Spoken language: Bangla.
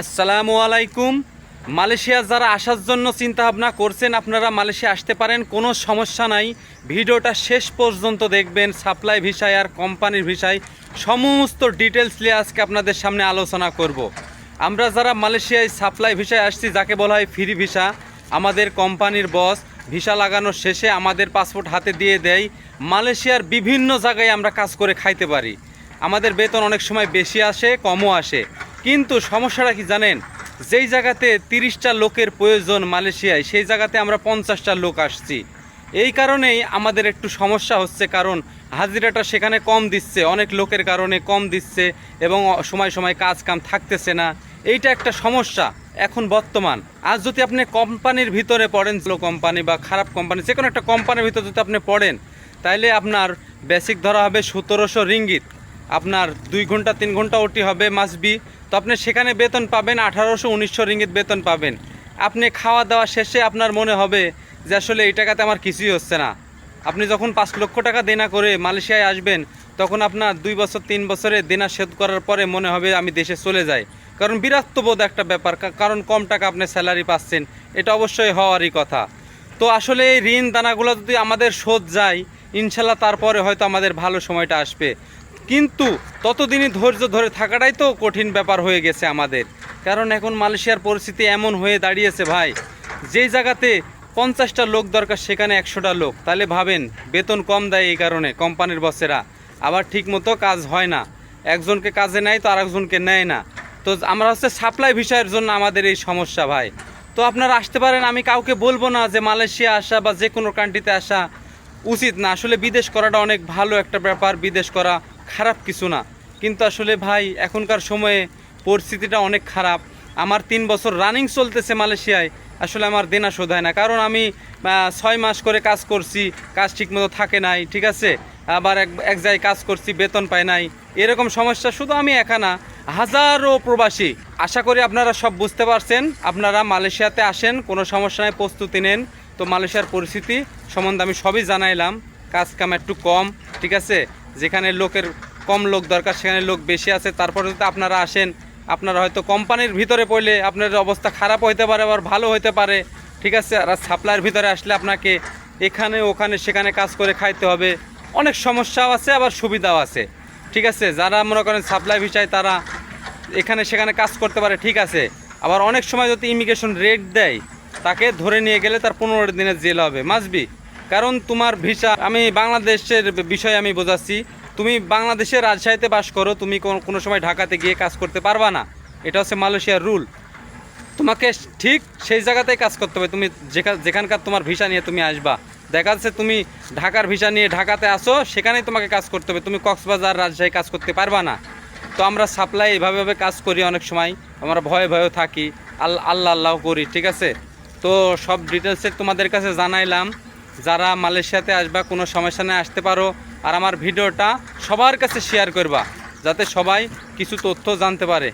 আসসালামু আলাইকুম। মালয়েশিয়া যারা আসার জন্য চিন্তা ভাবনা করছেন, আপনারা মালয়েশিয়া আসতে পারেন, কোনো সমস্যা নাই। ভিডিওটা শেষ পর্যন্ত দেখবেন, সাপ্লাই ভিসায় আর কোম্পানির ভিসায় সমস্ত ডিটেলস নিয়ে আজকে আপনাদের সামনে আলোচনা করব। আমরা যারা মালয়েশিয়ায় সাপ্লাই ভিসায় আসছি, যাকে বলা হয় ফ্রি ভিসা, আমাদের কোম্পানির বস ভিসা লাগানোর শেষে আমাদের পাসপোর্ট হাতে দিয়ে দেয়। মালয়েশিয়ার বিভিন্ন জায়গায় আমরা কাজ করে খাইতে পারি। আমাদের বেতন অনেক সময় বেশি আসে, কমও আসে। কিন্তু সমস্যাটা কি জানেন? যেই জায়গাতে তিরিশটা লোকের প্রয়োজন মালয়েশিয়ায়, সেই জায়গাতে আমরা পঞ্চাশটা লোক আসছি। এই কারণেই আমাদের একটু সমস্যা হচ্ছে, কারণ হাজিরাটা সেখানে কম দিচ্ছে, অনেক লোকের কারণে কম দিচ্ছে এবং সময় সময় কাজ কাম থাকতেছে না। এইটা একটা সমস্যা এখন বর্তমান। আজ যদি আপনি কোম্পানির ভিতরে পড়েন লো কোম্পানি বা খারাপ কোম্পানি যে কোনো একটা কোম্পানির ভিতরে যদি আপনি পড়েন, তাইলে আপনার বেসিক ধরা হবে সতেরোশো রিঙ্গিত। আপনার দুই ঘণ্টা, তিন ঘণ্টা ওটি হবে মাসবি তো আপনি সেখানে বেতন পাবেন, আঠারোশো, উনিশশো রিঙ্গিত বেতন পাবেন। আপনি খাওয়া দাওয়া শেষে আপনার মনে হবে যে আসলে এই টাকাতে আমার কিছুই হচ্ছে না। আপনি যখন পাঁচ লক্ষ টাকা দেনা করে মালয়েশিয়ায় আসবেন, তখন আপনার দুই বছর, তিন বছরে দেনা শোধ করার পরে মনে হবে আমি দেশে চলে যাই। কারণ বিরাত্মবোধ একটা ব্যাপার কারণ কম টাকা আপনি স্যালারি পাচ্ছেন, এটা অবশ্যই হওয়ারই কথা। তো আসলে এই ঋণ দানাগুলো যদি আমাদের শোধ যায়, ইনশাল্লাহ তারপরে হয়তো আমাদের ভালো সময়টা আসবে। কিন্তু ততদিনই ধৈর্য ধরে থাকাটাই তো কঠিন ব্যাপার হয়ে গেছে আমাদের। কারণ এখন মালয়েশিয়ার পরিস্থিতি এমন হয়ে দাঁড়িয়েছে ভাই। যেই জায়গাতে পঞ্চাশটা লোক দরকার, সেখানে একশোটা লোক। তাহলে ভাবেন, বেতন কম দেয় এই কারণে কোম্পানির বসেরা। আবার ঠিক মতো কাজ হয় না। একজনকে কাজে নেয় তো আরেকজনকে নেয় না। তো আমরা হচ্ছে সাপ্লাই বিষয়ের জন্য আমাদের এই সমস্যা ভাই। তো আপনারা আসতে পারেন, আমি কাউকে বলব না যে মালয়েশিয়া আসা বা যে কোনো কান্ট্রিতে আসা উচিত না। আসলে বিদেশ করাটা অনেক ভালো একটা ব্যাপার, বিদেশ করা খারাপ কিছু না। কিন্তু আসলে ভাই, এখনকার সময়ে পরিস্থিতিটা অনেক খারাপ। আমার তিন বছর রানিং চলতেছে মালয়েশিয়ায়, আসলে আমার দেনা শোধ হয় না। কারণ আমি ছয় মাস করে কাজ করছি, কাজ ঠিকমতো থাকে নাই, ঠিক আছে? আবার এক এক জায়গায় কাজ করছি, বেতন পাই নাই। এরকম সমস্যা শুধু আমি একা না, হাজারো প্রবাসী। আশা করি আপনারা সব বুঝতে পারছেন, আপনারা মালয়েশিয়াতে আসেন, কোনো সমস্যা নেই, প্রস্তুতি নেন। তো মালয়েশিয়ার পরিস্থিতি সম্বন্ধে আমি সবই জানাইলাম। কাজ কাম একটু কম, ঠিক আছে? যেখানে লোকের কম লোক দরকার, সেখানে লোক বেশি আছে। তারপরে যদি আপনারা আসেন, আপনারা হয়তো কোম্পানির ভিতরে পড়লে আপনার অবস্থা খারাপ হইতে পারে, আবার ভালো হইতে পারে, ঠিক আছে? আর সাপ্লাইয়ের ভিতরে আসলে আপনাকে এখানে, ওখানে, সেখানে কাজ করে খাইতে হবে। অনেক সমস্যাও আছে, আবার সুবিধাও আছে, ঠিক আছে? যারা মনে করেন সাপ্লাই ভিসায় তারা এখানে, সেখানে কাজ করতে পারে, ঠিক আছে? আবার অনেক সময় যদি ইমিগ্রেশন রেট দেয়, তাকে ধরে নিয়ে গেলে তার পনেরো দিনের জেল হবে। মাসবি কারণ তোমার ভিসা, আমি বাংলাদেশের বিষয়ে আমি বোঝাচ্ছি। তুমি বাংলাদেশের রাজশাহীতে বাস করো, তুমি কোন- সময় ঢাকাতে গিয়ে কাজ করতে পারবা না। এটা হচ্ছে মালয়েশিয়ার রুল। তোমাকে ঠিক সেই জায়গাতেই কাজ করতে হবে। তুমি যেখা- যেখানকার তোমার ভিসা নিয়ে তুমি আসবা। দেখা যাচ্ছে তুমি ঢাকার ভিসা নিয়ে ঢাকাতে আসো, সেখানেই তোমাকে কাজ করতে হবে। তুমি কক্সবাজার, রাজশাহী কাজ করতে পারবা না। তো আমরা সাপ্লাই এভাবে এভাবে কাজ করি অনেক সময়। আমরা ভয়ে, ভয়েও থাকি। আল্লাহ আল্লাহ করি, ঠিক আছে? তো সব ডিটেলসে তোমাদের কাছে জানাইলাম। যারা মালয়েশিয়াতে আসবা, কোনো সমস্যা নিয়ে আসতে পারো। আর আমার ভিডিওটা সবার কাছে শেয়ার করবা, যাতে সবাই কিছু তথ্য জানতে পারে।